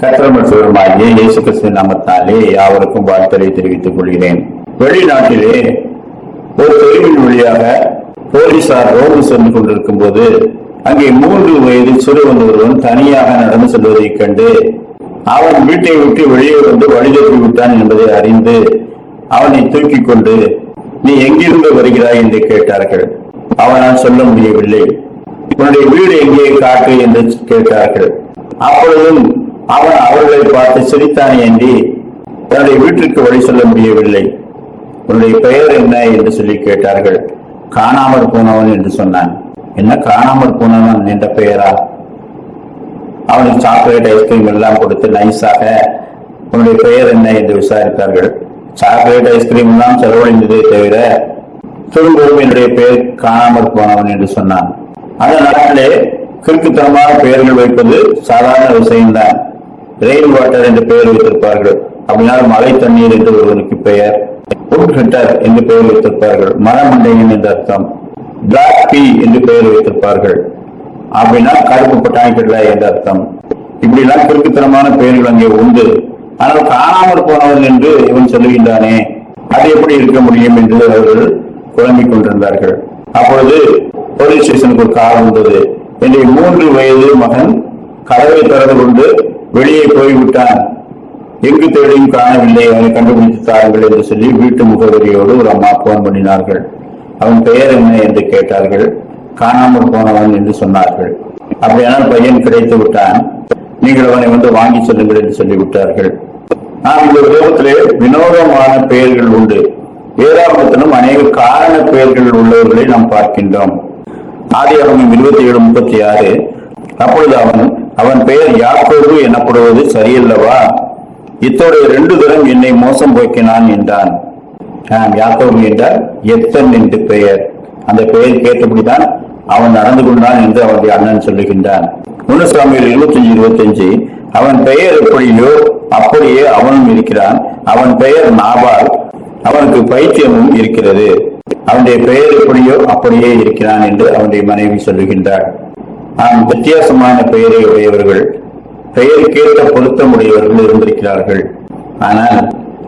கத்திரமற்றவருமாகிய இயேசு கிறிஸ்து நாமத்தாலே யாவருக்கும் வாழ்த்தலை தெரிவித்துக் கொள்கிறேன். வெளிநாட்டிலே ஒரு தெருவின் வழியாக போலீசார் ரோடு சென்று கொண்டிருக்கும் போது அங்கே மூன்று வயது சிறுவன் ஒருவன் தனியாக நடந்து செல்வதைக் கண்டு அவன் வீட்டை விட்டு வெளியே வந்து வழிதப்பி விட்டான் என்பதை அறிந்து அவனை தூக்கிக் கொண்டு நீ எங்கிருந்து வருகிறாய்? என்று கேட்டார்கள். அவனால் சொல்ல முடியவில்லை. உன்னுடைய வீடு எங்கே? காட்டு என்று கேட்டார்கள். அப்பொழுதும் அவன் அவர்களை பார்த்து சிரித்தான் ஏந்தி தன்னுடைய வீட்டிற்கு வழி சொல்ல முடியவில்லை. உன்னுடைய பெயர் என்ன என்று சொல்லி கேட்டார்கள். காணாமற் போனவன் என்று சொன்னான். என்ன காணாமற் போனவன் என்ற பெயரா? அவனுக்கு சாக்லேட் ஐஸ்கிரீம் எல்லாம் கொடுத்து நைஸாக உன்னுடைய பெயர் என்ன என்று விசாரித்தார்கள். சாக்லேட் ஐஸ்கிரீம் எல்லாம் செலவழிந்ததே தவிர திரும்பவும் என்னுடைய பெயர் காணாமற் போனவன் என்று சொன்னான். அந்த நாட்டிலே கிறுக்குத்தனமான பெயர்கள் வைப்பது சாதாரண விஷயம்தான். ரெயின் வாட்டர் என்று பெயர் வைத்திருப்பார்கள். அப்படினால் மழை தண்ணீர் என்று ஒருவனுக்கு பெயர். உட் ஹிட்டர் என்று பெயர் வைத்திருப்பார்கள். மரமண்டையன் என்று அர்த்தம். பிளாக் பி என்று பெயர் வைத்திருப்பார்கள். அப்படின்னா கருப்பு பட்டாணிக்கடலை என்று அர்த்தம். இப்படி எல்லாம் கிறுக்குத்தனமான பெயர்கள் அங்கே உண்டு. ஆனால் காணாமல் போனவன் என்று இவன் சொல்லுகின்றானே. அது எப்படி இருக்க முடியும் என்று அவர்கள் குழம்பிக் கொண்டிருந்தார்கள். அப்பொழுது போலீஸ் ஸ்டேஷனுக்கு ஒரு கார் வந்தது. என்னுடைய மூன்று வயது மகன் கதவை திறந்து கொண்டு வெளியே போய்விட்டான் எங்கு தேடியும் காணவில்லை. அவனை கண்டுபிடித்து தாருங்கள் என்று சொல்லி வீட்டு முகவரியோடு ஒரு அம்மா போன் பண்ணினார்கள். அவன் பெயர் என்ன? என்று கேட்டார்கள். காணாமல் போனவன் என்று சொன்னார்கள். அப்படியானால் பையன் கிடைத்து விட்டான். நீங்கள் அவனை வந்து வாங்கி செல்லுங்கள் என்று சொல்லிவிட்டார்கள். நான் இந்த உலகத்திலே வினோதமான பெயர்கள் உண்டு. வேதாபத்திலும் அநேக காரண பெயர்கள் உள்ளவர்களை நாம் பார்க்கின்றோம். ஆதியாகமம் இருபத்தி ஏழு முப்பத்தி ஆறு. அப்பொழுது அவன் அவன் பெயர் யாக்கோபு எனப்படுவது சரியல்லவா? இத்தோடைய ரெண்டு தரம் என்னை மோசம் போக்கினான் என்றான். ஆம், யாக்கோபு என்றால் எத்தன் என்று பெயர். அந்த பெயர் கேட்டபடிதான் அவன் நடந்து கொண்டான் என்று அவனுடைய அண்ணன் சொல்லுகின்றான். முனுசாமியில் இருபத்தஞ்சு இருபத்தஞ்சு அவன் பெயர் எப்படியோ அப்படியே அவனும் இருக்கிறான். அவன் பெயர் நாபால். அவனுக்கு பைத்தியமும் இருக்கிறது. அவனுடைய பெயர் எப்படியோ அப்படியே இருக்கிறான் என்று அவனுடைய மனைவி சொல்லுகின்றாள். நாம் வித்தியாசமான பெயரை உடையவர்கள் பெயருக்கேற்ற பொருத்தமுடையவர்கள் இருந்திருக்கிறார்கள். ஆனால்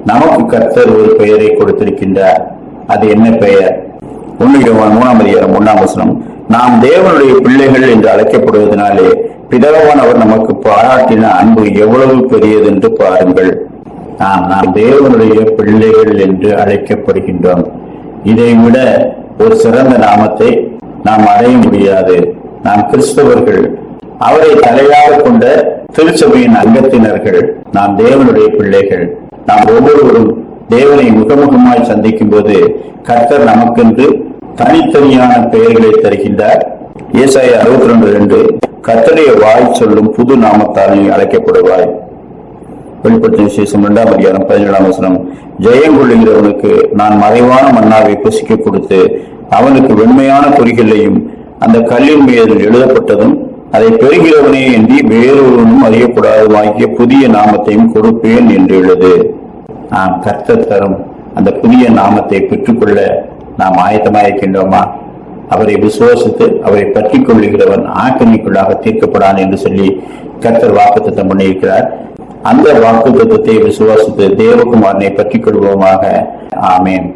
நமக்கு கர்த்தர் ஒரு பெயரை கொடுத்திருக்கின்றார். அது என்ன பெயர்? உண்மையோவான் மூணாம் அதிகாரம் ஒன்னாம் வசனம். நாம் தேவனுடைய பிள்ளைகள் என்று அழைக்கப்படுவதனாலே பிதாவானவர் நமக்கு பாராட்டின அன்பு எவ்வளவு பெரியது என்று பாருங்கள். நாம் நாம் தேவனுடைய பிள்ளைகள் என்று அழைக்கப்படுகின்றோம். இதை விட ஒரு சிறந்த நாமத்தை நாம் அடைய முடியாது. நாம் கிறிஸ்தவர்கள் அவரை தலையாக கொண்ட திருச்சபையின் அங்கத்தினர்கள் நாம் தேவனுடைய பிள்ளைகள். நாம் ஒவ்வொருவரும் தேவனை முகமுகமாய் சந்திக்கும் போது கர்த்தர் நமக்கென்று தனித்தனியான பெயர்களை தருகின்றார். ஏசாய அறுபத்தி ரெண்டு ரெண்டு கத்தடைய வாய் சொல்லும் புது நாமத்தால் அழைக்கப்படுவாய். வெளிப்படுத்தின விசேஷம் இரண்டாம் அதிகாரம் பதினேழாம் வசனம் ஜெயம் கொள்ளுகிறவனுக்கு நான் மறைவான மன்னாவை புசிக்க கொடுத்து அவனுக்கு வெண்மையான குறிகளையும் அந்த கல்லின் மீது எழுதப்பட்டதும் அதை பெறுகிறவனே என்று வேறொருவனும் அறியக்கூடாதவாகிய புதிய நாமத்தையும் கொடுப்பேன் என்று எழுது. நாம் கர்த்தர் தரும் அந்த புதிய நாமத்தை பெற்றுக்கொள்ள நாம் ஆயத்தமாயிருக்கின்றோமா அவரை விசுவாசித்து அவரை பற்றி கொள்ளுகிறவன் ஆக்கிரமிக்குள்ளாக தீர்க்கப்படான் என்று சொல்லி கர்த்தர் வாக்குத்தத்தம் பண்ணியிருக்கிறார். அந்த வாக்குத்தத்தத்தை விசுவாசித்து தேவகுமாரனை பற்றி கொள்வோமாக. ஆமேன்.